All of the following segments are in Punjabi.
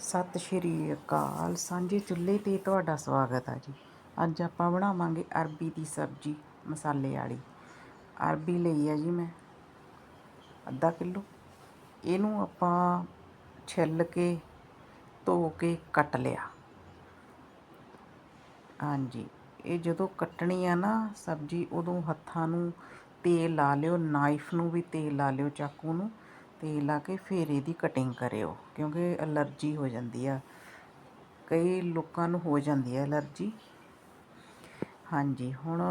ਸਤਿ ਸ਼੍ਰੀ ਅਕਾਲ। ਸਾਂਝੇ ਚੁੱਲ੍ਹੇ ਤੇ ਤੁਹਾਡਾ ਸਵਾਗਤ ਆ ਜੀ। ਅੱਜ ਆਪਾਂ ਬਣਾਵਾਂਗੇ ਅਰਬੀ ਦੀ ਸਬਜ਼ੀ, ਮਸਾਲੇ ਵਾਲੀ। ਅਰਬੀ ਲਈ ਆ ਜੀ ਮੈਂ ਅੱਧਾ ਕਿਲੋ। ਇਹਨੂੰ ਆਪਾਂ ਛਿੱਲ ਕੇ, ਧੋ ਕੇ ਕੱਟ ਲਿਆ। ਹਾਂਜੀ, ਇਹ ਜਦੋਂ ਕੱਟਣੀ ਆ ਨਾ ਸਬਜ਼ੀ, ਉਦੋਂ ਹੱਥਾਂ ਨੂੰ ਤੇਲ ਲਾ ਲਿਓ, ਨਾਈਫ ਨੂੰ ਵੀ ਤੇਲ ਲਾ ਲਿਓ ਚਾਕੂ ਨੂੰ। ਤੇਲ ਲਾ ਕੇ ਫਿਰ ਇਹਦੀ ਕਟਿੰਗ ਕਰਿਓ, ਕਿਉਂਕਿ ਅਲਰਜੀ ਹੋ ਜਾਂਦੀ ਆ। ਕਈ ਲੋਕਾਂ ਨੂੰ ਹੋ ਜਾਂਦੀ ਹੈ ਅਲਰਜੀ ਹਾਂਜੀ, ਹੁਣ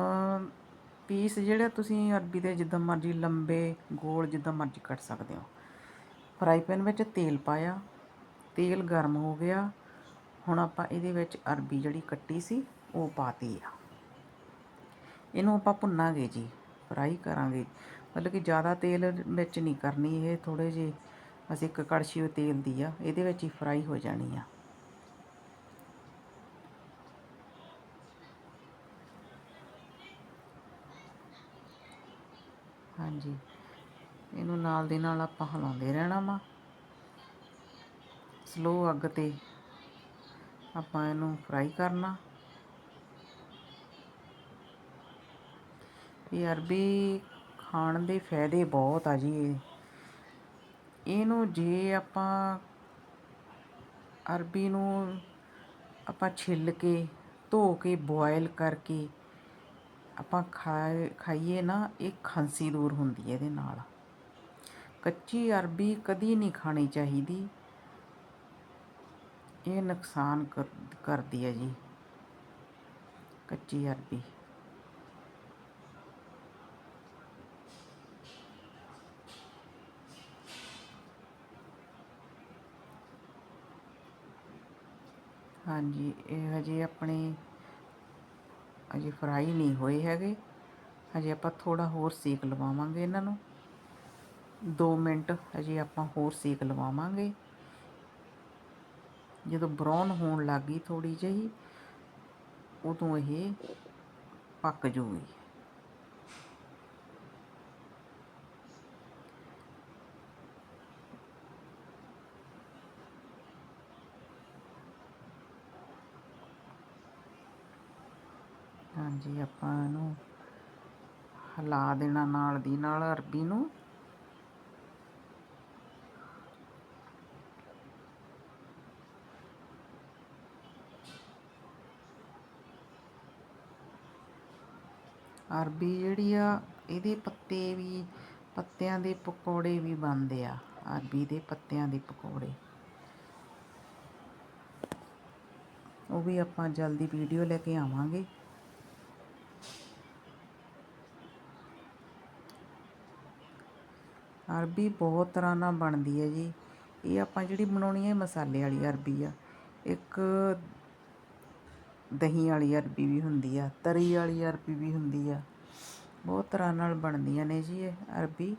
ਪੀਸ ਜਿਹੜਾ ਤੁਸੀਂ ਅਰਬੀ ਦੇ ਜਿੱਦਾਂ ਮਰਜ਼ੀ ਲੰਬੇ ਗੋਲ ਜਿੱਦਾਂ ਮਰਜ਼ੀ ਕੱਟ ਸਕਦੇ ਹੋ। ਫਰਾਈ ਪੈਨ ਵਿੱਚ ਤੇਲ ਪਾਇਆ, ਤੇਲ ਗਰਮ ਹੋ ਗਿਆ। ਹੁਣ ਆਪਾਂ ਇਹਦੇ ਵਿੱਚ ਅਰਬੀ ਜਿਹੜੀ ਕੱਟੀ ਸੀ, ਉਹ ਪਾਤੀ ਆ। ਇਹਨੂੰ ਆਪਾਂ ਭੁੰਨਾਂਗੇ ਜੀ ਫਰਾਈ ਕਰਾਂਗੇ। ਮਤਲਬ ਕਿ ਜ਼ਿਆਦਾ ਤੇਲ ਵਿੱਚ ਨਹੀਂ ਕਰਨੀ, ਇਹ ਥੋੜੇ ਜਿਹੇ ਅਸੀਂ ਇੱਕ ਕੜਛੀ ਤੇਲ ਦੀ ਆ, ਇਹਦੇ ਵਿੱਚ ਹੀ ਫਰਾਈ ਹੋ ਜਾਣੀ ਆ। ਹਾਂਜੀ। ਇਹਨੂੰ ਨਾਲ ਦੇ ਨਾਲ ਆਪਾਂ ਹਿਲਾਉਂਦੇ ਰਹਿਣਾ ਵਾ। ਸਲੋ ਅੱਗ ਤੇ ਆਪਾਂ ਇਹਨੂੰ ਫਰਾਈ ਕਰਨਾ। ਇਹ ਅਰਬੀ ਖਾਣ ਦੇ ਫਾਇਦੇ ਬਹੁਤ ਆ ਜੀ ਇਹ। ਇਹਨੂੰ ਜੇ ਆਪਾਂ ਅਰਬੀ ਨੂੰ ਆਪਾਂ ਛਿੱਲ ਕੇ, ਧੋ ਕੇ, ਬੋਇਲ ਕਰਕੇ ਆਪਾਂ ਖਾਏ, ਖਾਈਏ ਨਾ, ਇਹ ਖਾਂਸੀ ਦੂਰ ਹੁੰਦੀ ਹੈ ਇਹਦੇ ਨਾਲ। ਕੱਚੀ ਅਰਬੀ ਕਦੀ ਨਹੀਂ ਖਾਣੀ ਚਾਹੀਦੀ। ਇਹ ਨੁਕਸਾਨ ਕਰਦੀ ਹੈ ਜੀ, ਕੱਚੀ ਅਰਬੀ। ਹਾਂਜੀ, ਇਹ ਹਜੇ ਆਪਣੇ ਅਜੇ ਫਰਾਈ ਨਹੀਂ ਹੋਏ ਹੈਗੇ। ਹਜੇ ਆਪਾਂ ਥੋੜਾ ਹੋਰ ਸੇਕ ਲਵਾਵਾਂਗੇ ਇਹਨਾਂ ਨੂੰ। 2 ਮਿੰਟ ਹਜੇ ਆਪਾਂ ਹੋਰ ਸੇਕ ਲਵਾਵਾਂਗੇ। ਜਦੋਂ ਬਰਾਊਨ ਹੋਣ ਲੱਗੀ ਥੋੜੀ ਜਿਹੀ, ਉਦੋਂ ਇਹ ਪੱਕ ਜੂਗੀ। ਹਾਂਜੀ, ਆਪਾਂ ਇਹਨੂੰ ਹਿਲਾ ਦੇਣਾ ਨਾਲ ਦੀ ਨਾਲ ਅਰਬੀ ਨੂੰ। ਅਰਬੀ ਜਿਹੜੀ ਆ, ਇਹਦੇ ਪੱਤੇ ਵੀ, ਪੱਤਿਆਂ ਦੇ ਪਕੌੜੇ ਵੀ ਬਣਦੇ ਆ, ਅਰਬੀ ਦੇ ਪੱਤਿਆਂ ਦੇ ਪਕੌੜੇ। ਉਹ ਵੀ ਆਪਾਂ ਜਲਦੀ ਵੀਡੀਓ ਲੈ ਕੇ ਆਵਾਂਗੇ। ਅਰਬੀ ਬਹੁਤ ਤਰ੍ਹਾਂ ਨਾਲ ਬਣਦੀ ਹੈ ਜੀ। ਇਹ ਆਪਾਂ ਜਿਹੜੀ ਬਣਾਉਣੀ ਹੈ ਮਸਾਲੇ ਵਾਲੀ ਅਰਬੀ ਆ। ਇੱਕ ਦਹੀਂ ਵਾਲੀ ਅਰਬੀ ਵੀ ਹੁੰਦੀ ਆ, ਤਰੀ ਵਾਲੀ ਅਰਬੀ ਵੀ ਹੁੰਦੀ ਆ। ਬਹੁਤ ਤਰ੍ਹਾਂ ਨਾਲ ਬਣਦੀਆਂ ਨੇ ਜੀ ਇਹ ਅਰਬੀ।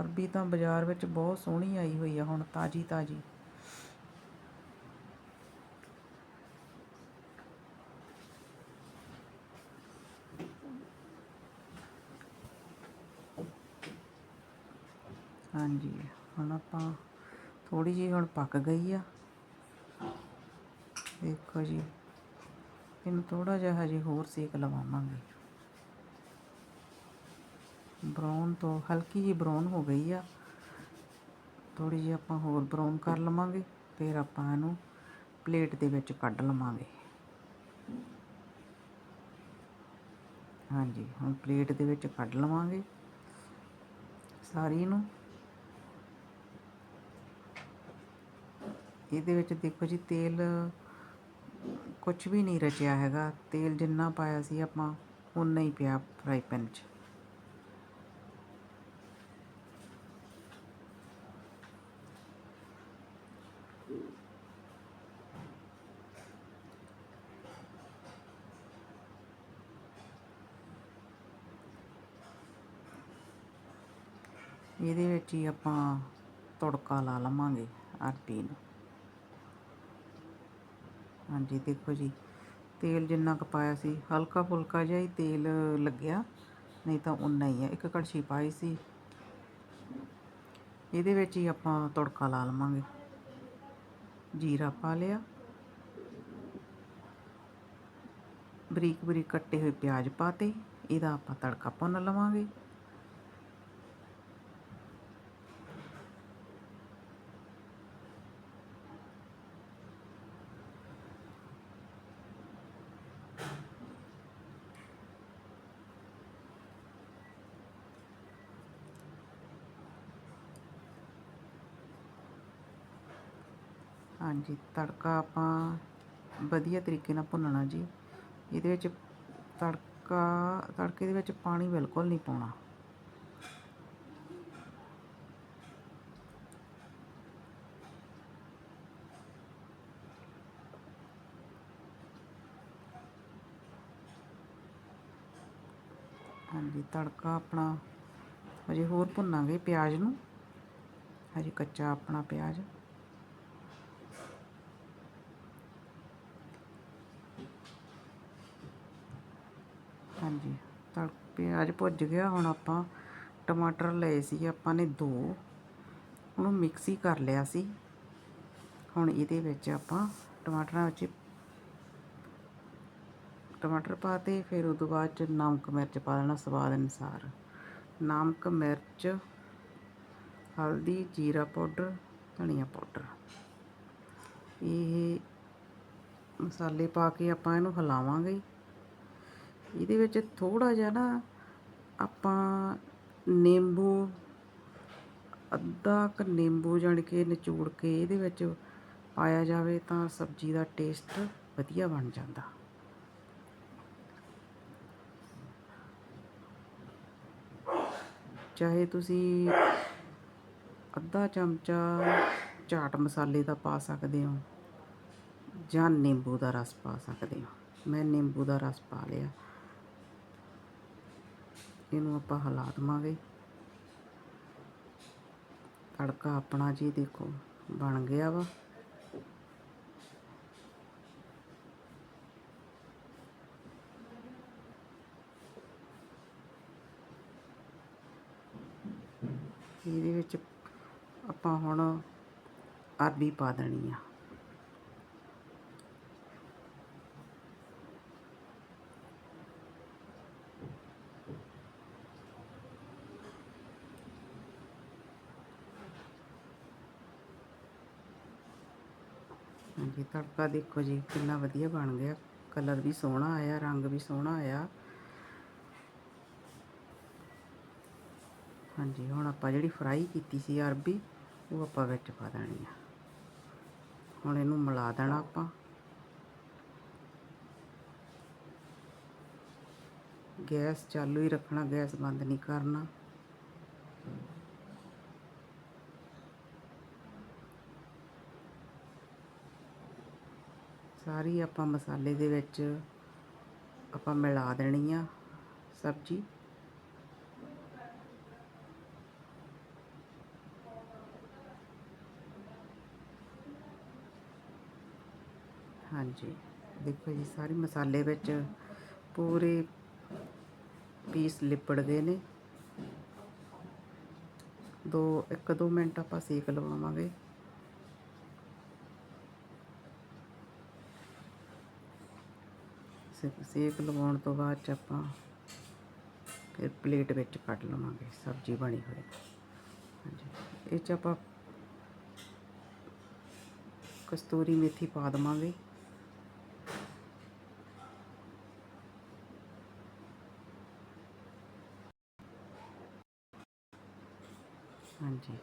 ਅਰਬੀ ਤਾਂ ਬਾਜ਼ਾਰ ਵਿੱਚ ਬਹੁਤ ਸੋਹਣੀ ਆਈ ਹੋਈ ਆ ਹੁਣ, ਤਾਜੀ ਤਾਜੀ। ਹਾਂਜੀ, ਹੁਣ ਆਪਾਂ ਥੋੜੀ ਜਿਹੀ ਹੁਣ ਪੱਕ ਗਈ ਆ। ਦੇਖੋ ਜੀ, ਇਹਨੂੰ ਥੋੜਾ ਜਿਹਾ ਹਜੇ ਹੋਰ ਸੇਕ ਲਵਾਵਾਂਗੇ। ਬਰਾਊਨ ਤੋਂ ਹਲਕੀ ਜਿਹੀ ਬਰਾਊਨ ਹੋ ਗਈ ਆ। ਥੋੜੀ ਜਿਹੀ ਆਪਾਂ ਹੋਰ ਬਰਾਊਨ ਕਰ ਲਵਾਂਗੇ, ਫਿਰ ਆਪਾਂ ਇਹਨੂੰ ਪਲੇਟ ਦੇ ਵਿੱਚ ਕੱਢ ਲਵਾਂਗੇ। ਹਾਂਜੀ, ਹੁਣ ਪਲੇਟ ਦੇ ਵਿੱਚ ਕੱਢ ਲਵਾਂਗੇ ਸਾਰੀ ਨੂੰ। ਇਹਦੇ ਵਿੱਚ ਦੇਖੋ ਜੀ, ਤੇਲ ਕੁਝ ਵੀ ਨਹੀਂ ਰਚਿਆ ਹੈਗਾ। ਤੇਲ ਜਿੰਨਾ ਪਾਇਆ ਸੀ ਆਪਾਂ ਉਨਾ ਹੀ ਪਿਆ ਫਰਾਈ ਪੈਨ 'ਚ। ਇਹਦੇ ਵਿੱਚ ਹੀ ਆਪਾਂ ਤੜਕਾ ਲਾ ਲਵਾਂਗੇ ਅਰਬੀ ਨੂੰ। ਹਾਂਜੀ, ਦੇਖੋ ਜੀ, ਤੇਲ ਜਿੰਨਾ ਕੁ ਪਾਇਆ ਸੀ ਹਲਕਾ ਫੁਲਕਾ ਜਿਹਾ ਹੀ ਤੇਲ ਲੱਗਿਆ, ਨਹੀਂ ਤਾਂ ਉਨਾ ਹੀ ਹੈ ਇੱਕ ਕੜਛੀ ਪਾਈ ਸੀ, ਇਹਦੇ ਵਿੱਚ ਹੀ ਆਪਾਂ ਤੜਕਾ ਲਾ ਲਵਾਂਗੇ। ਜੀਰਾ ਪਾ ਲਿਆ ਬਰੀਕ ਬਰੀਕ ਕੱਟੇ ਹੋਏ ਪਿਆਜ਼ ਪਾਤੇ, ਇਹਦਾ ਆਪਾਂ ਤੜਕਾ ਭੁੰਨ ਲਵਾਂਗੇ। ਹਾਂਜੀ, ਤੜਕਾ ਆਪਾਂ ਵਧੀਆ ਤਰੀਕੇ ਨਾਲ ਭੁੰਨਣਾ ਜੀ। ਇਹਦੇ ਵਿੱਚ ਤੜਕਾ, ਤੜਕੇ ਦੇ ਵਿੱਚ ਪਾਣੀ ਬਿਲਕੁਲ ਨਹੀਂ ਪਾਉਣਾ। ਹਾਂਜੀ, ਤੜਕਾ ਆਪਣਾ ਹਜੇ ਹੋਰ ਭੁੰਨਾਂਗੇ ਪਿਆਜ਼ ਨੂੰ। ਹਜੇ ਕੱਚਾ ਆਪਣਾ ਪਿਆਜ਼। ਹਾਂਜੀ। ਤੜ ਪਿਆਜ਼ ਭੁੱਜ ਗਿਆ, ਹੁਣ ਆਪਾਂ ਟਮਾਟਰ ਲਏ ਸੀ, ਆਪਾਂ ਨੇ ਦੋ। ਉਹਨੂੰ ਮਿਕਸ ਹੀ ਕਰ ਲਿਆ ਸੀ। ਹੁਣ ਇਹਦੇ ਵਿੱਚ ਆਪਾਂ ਟਮਾਟਰਾਂ ਵਿੱਚ ਟਮਾਟਰ ਪਾਤੇ ਫਿਰ ਉਸ ਤੋਂ ਬਾਅਦ ਚ ਨਮਕ ਮਿਰਚ ਪਾ ਦੇਣਾ ਸਵਾਦ ਅਨੁਸਾਰ। ਨਮਕ, ਮਿਰਚ, ਹਲਦੀ, ਜੀਰਾ ਪਾਊਡਰ, ਧਨੀਆ ਪਾਊਡਰ। ਇਹ ਮਸਾਲੇ ਪਾ ਕੇ ਆਪਾਂ ਇਹਨੂੰ ਹਿਲਾਵਾਂਗੇ। ਇਹਦੇ ਵਿੱਚ ਥੋੜਾ ਜਿਹਾ ਨਾ ਆਪਾਂ ਨਿੰਬੂ, ਅੱਧਾ ਕ ਨਿੰਬੂ ਜਾਣ ਕੇ ਨਿਚੋੜ ਕੇ ਇਹਦੇ ਵਿੱਚ ਪਾਇਆ ਜਾਵੇ ਤਾਂ ਸਬਜ਼ੀ ਦਾ ਟੇਸਟ ਵਧੀਆ ਬਣ ਜਾਂਦਾ। ਚਾਹੇ ਤੁਸੀਂ ਅੱਧਾ ਚਮਚਾ ਚਾਟ ਮਸਾਲੇ ਦਾ ਪਾ ਸਕਦੇ ਹੋ ਜਾਂ ਨਿੰਬੂ ਦਾ ਰਸ ਪਾ ਸਕਦੇ ਹੋ। ਮੈਂ ਨਿੰਬੂ ਦਾ ਰਸ ਪਾ ਲਿਆ। ਇਹਨੂੰ ਆਪਾਂ ਹਿਲਾ ਦੇਵਾਂਗੇ ਤੜਕਾ ਆਪਣਾ ਜੀ ਦੇਖੋ ਬਣ ਗਿਆ ਵਾ। ਇਹਦੇ ਵਿੱਚ ਆਪਾਂ ਹੁਣ ਅਰਬੀ ਪਾ ਦੇਣੀ ਆ। ਹਾਂਜੀ, ਤੜਕਾ ਦੇਖੋ ਜੀ, ਕਿੰਨਾ ਵਧੀਆ ਬਣ ਗਿਆ। ਕਲਰ ਵੀ ਸੋਹਣਾ ਆਇਆ, ਰੰਗ ਵੀ ਸੋਹਣਾ ਆਇਆ। ਹਾਂਜੀ, ਹੁਣ ਆਪਾਂ ਜਿਹੜੀ ਫਰਾਈ ਕੀਤੀ ਸੀ ਅਰਬੀ, ਉਹ ਆਪਾਂ ਵਿੱਚ ਪਾ ਦੇਣੀ ਆ। ਹੁਣ ਇਹਨੂੰ ਮਿਲਾ ਦੇਣਾ ਆਪਾਂ। ਗੈਸ ਚਾਲੂ ਹੀ ਰੱਖਣਾ, ਗੈਸ ਬੰਦ ਨਹੀਂ ਕਰਨਾ। ਸਾਰੀ ਆਪਾਂ ਮਸਾਲੇ ਦੇ ਵਿੱਚ ਆਪਾਂ ਮਿਲਾ ਦੇਣੀ ਆ ਸਬਜ਼ੀ। ਹਾਂਜੀ, ਦੇਖੋ ਜੀ, ਸਾਰੇ ਮਸਾਲੇ ਵਿੱਚ ਪੂਰੇ ਪੀਸ ਲਿਪੜ ਗਏ ਨੇ। ਦੋ ਇੱਕ ਦੋ ਮਿੰਟ ਆਪਾਂ ਸੇਕ ਲਵਾਵਾਂਗੇ। ਸੇ- ਸੇਕ ਲਵਾਉਣ ਤੋਂ ਬਾਅਦ ਚ ਆਪਾਂ ਫਿਰ ਪਲੇਟ ਵਿੱਚ ਕੱਢ ਲਵਾਂਗੇ, ਸਬਜ਼ੀ ਬਣੀ ਹੋਈ। ਹਾਂਜੀ। ਇਹ ਚ ਆਪਾਂ ਕਸਤੂਰੀ ਮੇਥੀ ਪਾ ਦੇਵਾਂਗੇ। ਹਾਂਜੀ।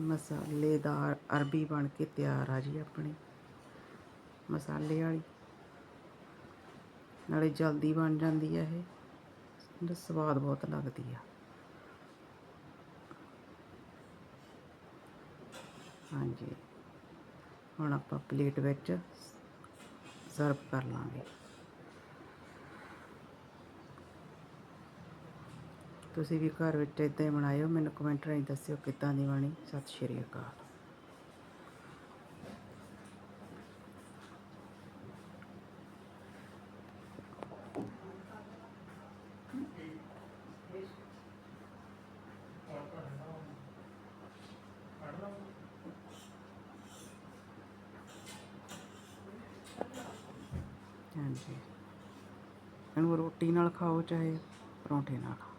ਮਸਾਲੇਦਾਰ ਅਰਬੀ ਬਣ ਕੇ ਤਿਆਰ ਆ ਜੀ ਆਪਣੀ। ਮਸਾਲੇ ਵਾਲੀ। ਨਾਲੇ ਜਲਦੀ ਬਣ ਜਾਂਦੀ ਹੈ ਇਹ। ਸਵਾਦ ਬਹੁਤ ਲੱਗਦੀ ਆ। ਹਾਂਜੀ। ਹੁਣ ਆਪਾਂ ਪਲੇਟ ਵਿੱਚ ਸਰਵ ਕਰ ਲਾਂਗੇ। ਤੁਸੀਂ ਵੀ ਘਰ ਵਿੱਚ ਇਦਾਂ ਹੀ ਬਣਾਇਓ। ਮੈਨੂੰ ਕਮੈਂਟ ਰਾਹੀਂ ਦੱਸਿਓ ਕਿੱਦਾਂ ਦੀ ਬਣੀ। ਸਤਿ ਸ਼੍ਰੀ ਅਕਾਲ। ਹਾਂਜੀ ਇਹਨੂੰ ਰੋਟੀ ਨਾਲ ਖਾਓ ਚਾਹੇ ਪਰੌਂਠੇ ਨਾਲ